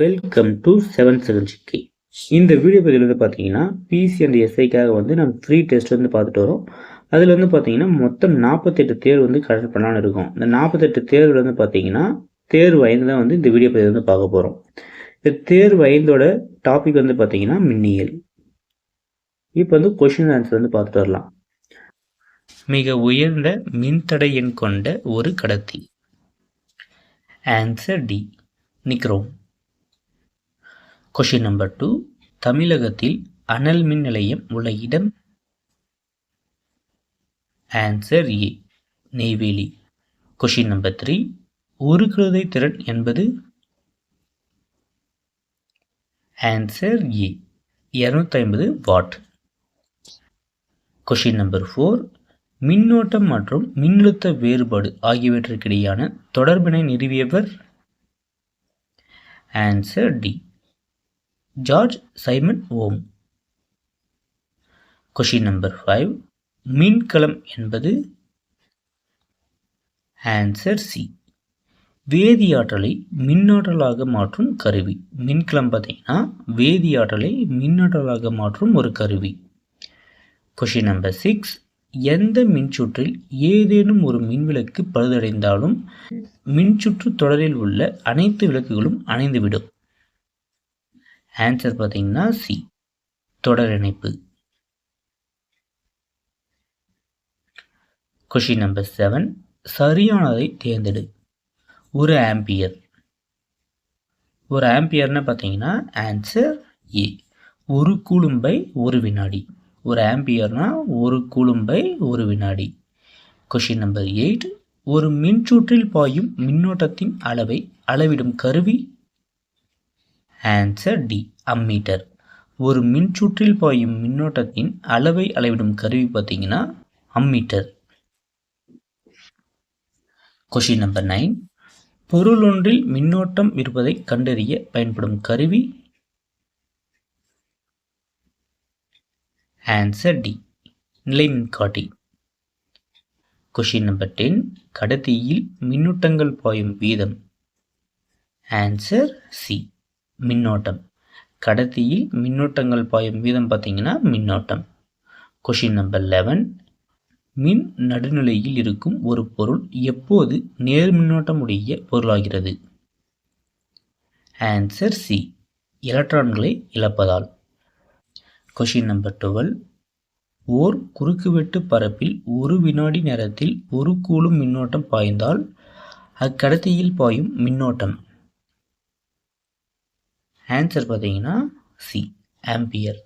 Welcome to seven second GK இந்த video பதிவில் வந்து பார்த்தீங்கன்னா பிசி அண்ட் எஸ்ஐக்காக வந்து நம்ம ஃப்ரீ டெஸ்ட் வந்து பார்த்துட்டு வரோம். அதில் வந்து பார்த்தீங்கன்னா மொத்தம் நாற்பத்தெட்டு தேர்வு வந்து கலெக்ட் பண்ணலான்னு இருக்கும். இந்த நாற்பத்தெட்டு தேர்வில் வந்து பார்த்தீங்கன்னா தேர்வு ஐந்து தான் வந்து இந்த வீடியோ பதிவு வந்து பார்க்க போகிறோம் இந்த தேர்வு ஐந்தோட டாபிக் வந்து பார்த்தீங்கன்னா மின்னியல். இப்போ வந்து கொஷின் ஆன்சர் வந்து பார்த்துட்டு வரலாம். மிக உயர்ந்த மின்தடை எண் கொண்ட ஒரு கடத்தி. Answer D nichrome question number two தமிழகத்தில் அனல் மின் நிலையம் உள்ள இடம்? Answer A Neyveli. Question number three ஒரு கழுதை திறன் என்பது? ஆன்சர் ஏ இரநூத்தி ஐம்பது வாட். கொஷின் நம்பர் ஃபோர் மின்னோட்டம் மற்றும் மின்னழுத்த வேறுபாடு ஆகியவற்றுக்கிடையான தொடர்பினை நிறுவியவர்? Answer D George Simon Ohm. Question number five மின்கலம் என்பது ஆன்சர் சி வேதியாற்றலை மின்னாற்றலாக மாற்றும் கருவி. மின்கலம் பார்த்தீங்கன்னா வேதியாற்றலை மின்னாற்றலாக மாற்றும் ஒரு கருவி. கொஷின் நம்பர் சிக்ஸ் எந்த மின்சுற்றில் ஏதேனும் ஒரு மின்விளக்கு பழுதடைந்தாலும் மின்சுற்று தொடரில் உள்ள அனைத்து விளக்குகளும் அணைந்துவிடும். ஆன்சர் பார்த்தீங்கன்னா சி தொடர் இணைப்பு. கொஷின் நம்பர் செவன் சரியானதை தேர்ந்தெடு. ஒரு ஆம்பியர் ஒரு ஆம்பியர்னு பார்த்தீங்கன்னா ஆன்சர் ஏ ஒரு கூலும்பை ஒரு வினாடி. ஒரு ஆம்பியர்னா ஒரு கூலும்பை ஒரு வினாடி. கொஷின் நம்பர் எயிட் ஒரு மின்சுற்றில் பாயும் மின்னோட்டத்தின் அளவை அளவிடும் கருவி ஆன்சர் டி அம்மீட்டர் ஒரு மின்சுற்றில் பாயும் மின்னோட்டத்தின் அளவை அளவிடும் கருவி பார்த்தீங்கன்னா அம்மீட்டர் கொஷின் நம்பர் நைன் பொருள் ஒன்றில் மின்னோட்டம் இருப்பதை கண்டறிய பயன்படும் கருவி? ஆன்சர் டி நிலைமின்காட்டி கொஷின் நம்பர் டென் கடத்தியில் மின்னூட்டங்கள் பாயும் வீதம். ஆன்சர் சி மின்னோட்டம். கடத்தியில் மின்னோட்டங்கள் பாயும் வீதம் பார்த்தீங்கன்னா மின்னோட்டம். கொஷின் நம்பர் லெவன் மின் நடுநிலையில் இருக்கும் ஒரு பொருள் எப்போது நேர் மின்னோட்டம் உடைய பொருளாகிறது? ஆன்சர் சி எலக்ட்ரான்களை இழப்பதால். கொஷின் நம்பர் டுவெல் ஓர் குறுக்குவெட்டு பரப்பில் ஒரு வினாடி நேரத்தில் ஒரு கூலும் மின்னோட்டம் பாய்ந்தால் அக்கடத்தியில் பாயும் மின்னோட்டம். ஆன்சர் பார்த்தீங்கன்னா C ampere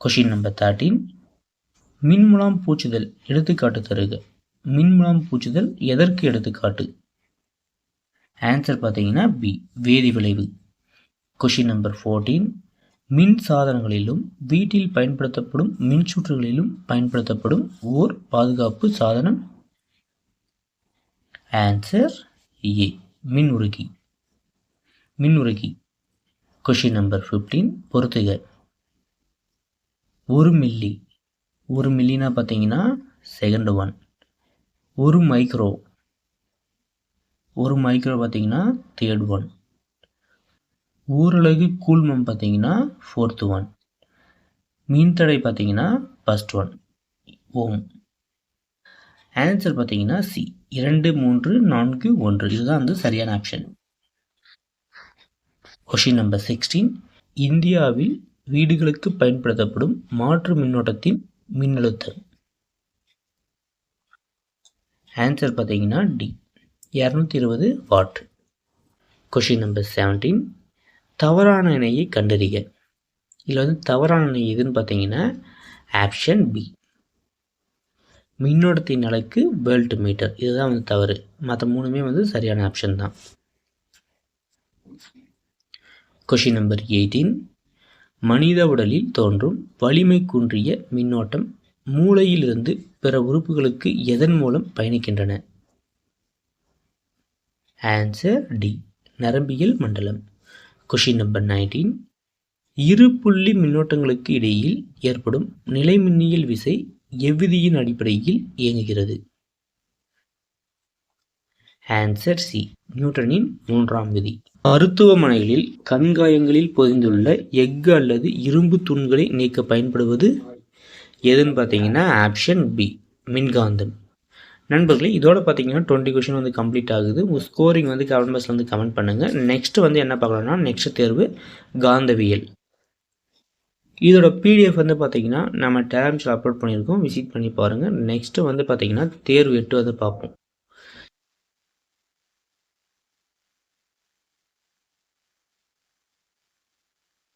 question number thirteen மின்முலாம் பூச்சுதல் எடுத்துக்காட்டு தருக. மின்முலாம் பூச்சுதல் எதற்கு எடுத்துக்காட்டு? ஆன்சர் பார்த்தீங்கன்னா பி வேதி விளைவு. கொஷின் நம்பர் ஃபோர்டீன் மின் சாதனங்களிலும் வீட்டில் பயன்படுத்தப்படும் மின் சுற்றுகளிலும் பயன்படுத்தப்படும் ஓர் பாதுகாப்பு சாதனம். ஆன்சர் ஏ மின் உருகி. மின்னுருகி. கொஷின் நம்பர் ஃபிஃப்டீன் பொறுத்துக. ஒரு மில்லி ஒரு மில்லினா பார்த்தீங்கன்னா செகண்ட் ஒன் ஒரு மைக்ரோ ஒரு மைக்ரோ பார்த்தீங்கன்னா தேர்ட் ஒன் ஊரலகு கூழ்மம் பார்த்தீங்கன்னா ஃபோர்த்து ஒன் மீன்தடை பார்த்தீங்கன்னா ஃபஸ்ட் ஒன் ஓம். ஆன்சர் பார்த்தீங்கன்னா சி இரண்டு மூன்று நான்கு ஒன்று. இதுதான் வந்து சரியான ஆப்ஷன் கொஷின் நம்பர் சிக்ஸ்டீன் இந்தியாவில் வீடுகளுக்கு பயன்படுத்தப்படும் மாற்று மின்னோட்டத்தின் மின்னழுத்தம். ஆன்சர் பார்த்தீங்கன்னா டி இரநூத்தி இருபது வாட் கொஷின் நம்பர் செவன்டீன் தவறான இணையை கண்டறிய இதில் வந்து தவறான இணை எதுன்னு பார்த்தீங்கன்னா ஆப்ஷன் பி மின்னோட்டத்தின் அளவுக்கு பெல்ட் மீட்டர் இதுதான் வந்து தவறு. மற்ற மூணுமே வந்து சரியான ஆப்ஷன் தான். கொஷின் நம்பர் எயிட்டீன் மனித உடலில் தோன்றும் வலிமை குன்றிய மின்னோட்டம் மூளையிலிருந்து பிற உறுப்புகளுக்கு எதன் மூலம் பயணிக்கின்றன? ஆன்சர் டி நரம்பியல் மண்டலம். கொஷின் நம்பர் நைன்டீன் இரு புள்ளி மின்னோட்டங்களுக்கு இடையில் ஏற்படும் நிலைமின்னியல் விசை எவ்விதியின் அடிப்படையில் இயங்குகிறது? ஆன்சர் சி நியூட்டனின் மூன்றாம் விதி. மருத்துவமனைகளில் கண்காயங்களில் பொதிந்துள்ள எஃகு அல்லது இரும்பு தூண்களை நீக்க பயன்படுவது எதுன்னு பார்த்தீங்கன்னா ஆப்ஷன் பி மின்காந்தம். நண்பர்களே இதோட பார்த்தீங்கன்னா டுவெண்ட்டி கொஷின் வந்து கம்ப்ளீட் ஆகுது. உங்கள் ஸ்கோரிங் வந்து கமெண்ட் பாக்ஸில் வந்து கமெண்ட் பண்ணுங்கள் நெக்ஸ்ட் வந்து என்ன பார்க்கலாம்னா நெக்ஸ்ட் தேர்வு காந்தவியல். இதோட பிடிஎஃப் வந்து பார்த்தீங்கன்னா நம்ம டேலம்ஸில் அப்லோட் பண்ணியிருக்கோம். விசிட் பண்ணி பாருங்கள் நெக்ஸ்ட்டு வந்து பார்த்தீங்கன்னா தேர்வு எட்டு வந்து பார்ப்போம்.